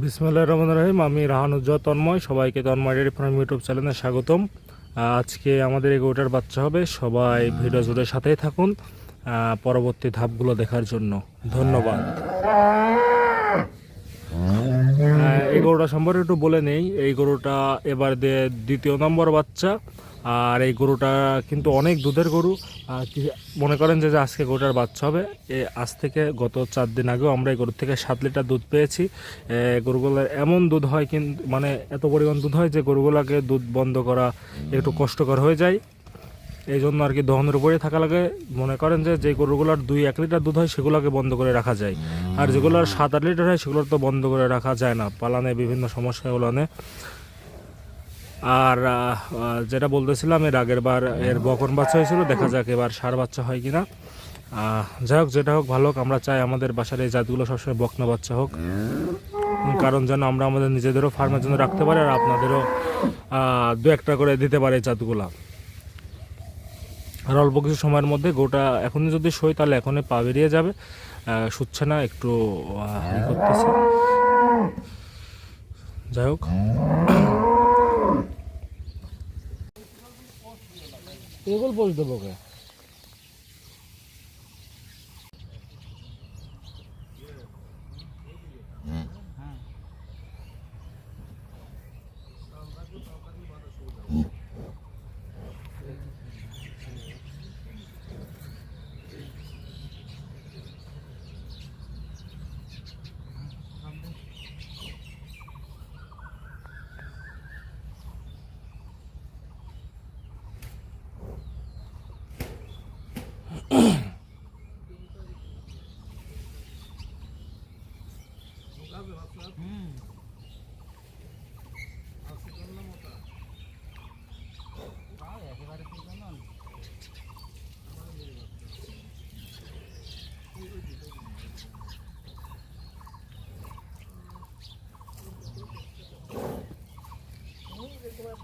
বিসমুল্লাহ রহমান রহিম, আমি রাহানুজ্জয় তন্ময়, সবাইকে তন্ময় ডেয়ারি ফার্ম ইউটিউব চ্যানেলে স্বাগতম। আজকে আমাদের এই গরুটার বাচ্চা হবে, সবাই ভিডিও জুড়ে সাথেই থাকুন পরবর্তী ধাপগুলো দেখার জন্য। ধন্যবাদ। এই গরুটা সম্পর্কে একটু বলে নেই, এই গরুটা এবার দ্বিতীয় নম্বর বাচ্চা। আর এই গরুটা কিন্তু অনেক দুধের গরু। মনে করেন যে আজকে গরুটার বাচ্চা হবে, এ আজ থেকে গত চার দিন আগেও আমরা এই গরুর থেকে সাত লিটার দুধ পেয়েছি। গরুগুলোর এমন দুধ হয় কিন্তু মানে এত পরিমাণ দুধ হয় যে, গরুগুলোকে দুধ বন্ধ করা একটু কষ্টকর হয়ে যায়। এই জন্য আর কি দহনের উপরে থাকা লাগে। মনে করেন যে যে গরুগুলোর দুই এক লিটার দুধ হয়, সেগুলোকে বন্ধ করে রাখা যায়। আর যেগুলোর সাত আট লিটার হয় সেগুলোর তো বন্ধ করে রাখা যায় না। পালানে বিভিন্ন সমস্যা ওলানে আর যেটা বলতেছিলাম, এর আগের বার এর বকন বাচ্চা হয়েছিল, দেখা যাক এবার সার বাচ্চা হয় কিনা। যাই হোক, যেটা হোক, ভালো হোক, আমরা চাই আমাদের বাসার এই জাতগুলো সবসময় বকনা বাচ্চা হোক। কারণ যেন আমরা আমাদের নিজেদেরও ফার্মের জন্য রাখতে পারি, আর আপনাদেরও দু একটা করে দিতে পারে এই জাতগুলো। আর অল্প কিছু সময়ের মধ্যে গোটা এখনই যদি সই, তাহলে এখনই পা বেরিয়ে যাবে। শুচ্ছে না, একটু করতেছে। যাই হোক। এগুলো বল দেবো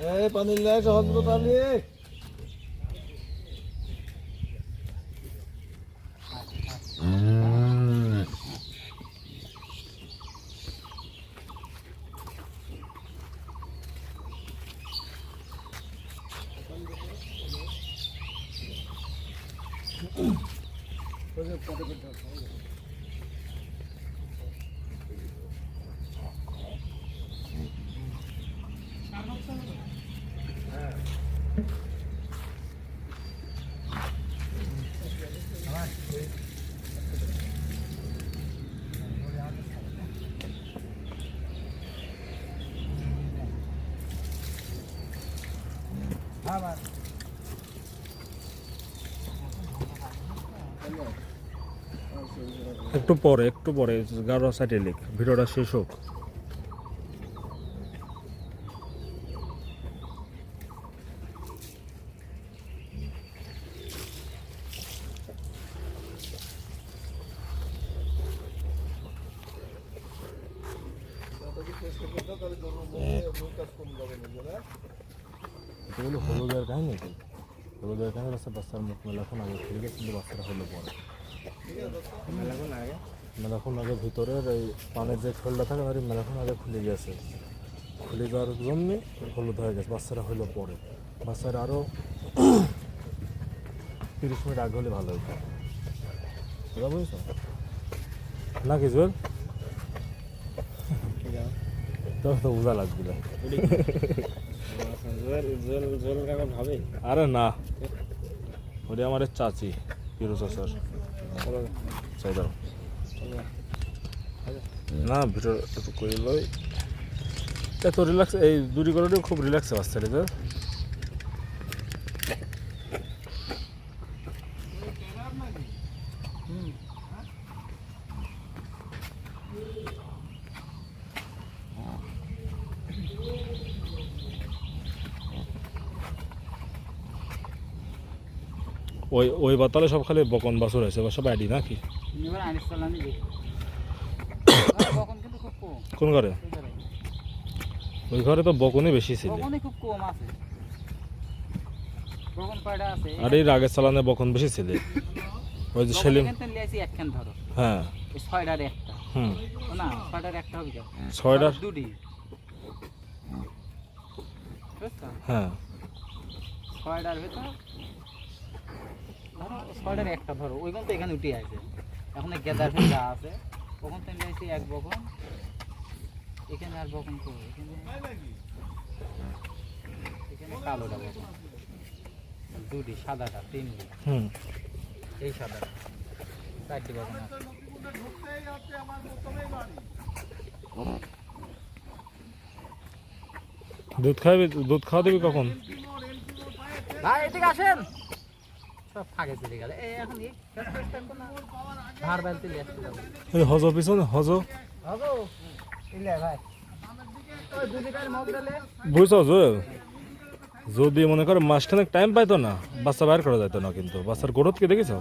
에이 바닐라 저한테 빨리. Bye-bye. একটু পরে একটু পরে গারো সাইডে লিখ। ভিডিওটা শেষ হোক। এগুলো হলুদের কাহিনী হলুদের কাহিনী হচ্ছে বাচ্চার মুখ মেলাখন আগে খুলে গেছে কিন্তু বাচ্চারা হলো পরে মেলাখন আগে ভিতরের এই পানের যে খোলটা থাকে আর মেলাখন আগে খুলে গেছে। খুলে যাওয়ার জন্যে হলুদ হয়ে গেছে বাচ্চারা হলো পরে। বাচ্চারা আরও তিরিশ মিনিট আগে হলে ভালো হতো। বুঝা বুঝছ? না কি জুয়েল তো তো বোঝা লাগবে। আরে না। ওটা আমার চাচি, হিরো না ভিতর একটু করে লই। এত রিল্যাক্স এই দুটি করে খুব রিল্যাক্সে আসছে রে তো ওই ওই বাতালে সব খালি বকন বাছর হয়েছে বা সব আইডি নাকি? কোন ঘরে? ওই ঘরে তো বকনই বেশি ছিল। আছে। আছে? আর এই রাগের চালানে বকন বেশি ছিল। ওই যে সেলিম হ্যাঁ। ছয়টার একটা। হুম। না ছয়টার একটা হবে ছয়টার দুটি। হ্যাঁ। ছয়টার ভেতর ধরো ছয়টার একটা ধরো ওইখান তো এখানে উঠে আছে এখন গেদার যা আছে ওখান থেকে লিয়েছি এক বকন এখানে আর বকন তো এখানে কালোটা বকন। দুটি সাদাটা তিনটি। হুম। এই সাদাটা। চারটি বকন আছে। দুধ খাওয়াবি দুধ খাওয়া দিবি কখন? ভাই এদিকে আসেন। সব ফাঁকে চলে গেল। এখন এই শেষ শেষ থাকব না ধার বালতি আসতে যাব। হজ পিছনে হজ। ইলে ভাই। বুঝছ যদি মনে করে মাসখানেক টাইম পাইতো না বাচ্চা বাইর করা যেত না কিন্তু। বাচ্চার গ্রোথ কি দেখেছ?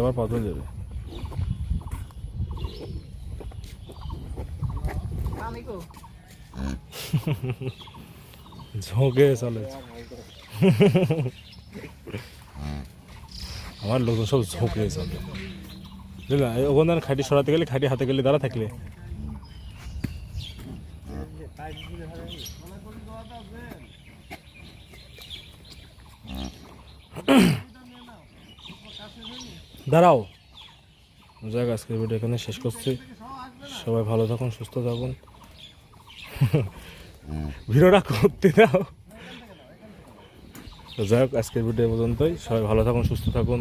আবার পাতল যাবে। আমি কো ঝোঁকে চলে। আমার লোকজন সব ঝোঁকে চলে। বুঝলা? এই ওখানে খাটি সরাতে গেলে, খাটি হাতে গেলে দাঁড়া থাকলে। দাঁড়াও। যাক, আজকের ভিডিও এখানে শেষ করছি। সবাই ভালো থাকুন, সুস্থ থাকুন। ভিডিওটা করতে দাও। যাই হোক আজকের ভিডিও পর্যন্তই। সবাই ভালো থাকুন সুস্থ থাকুন।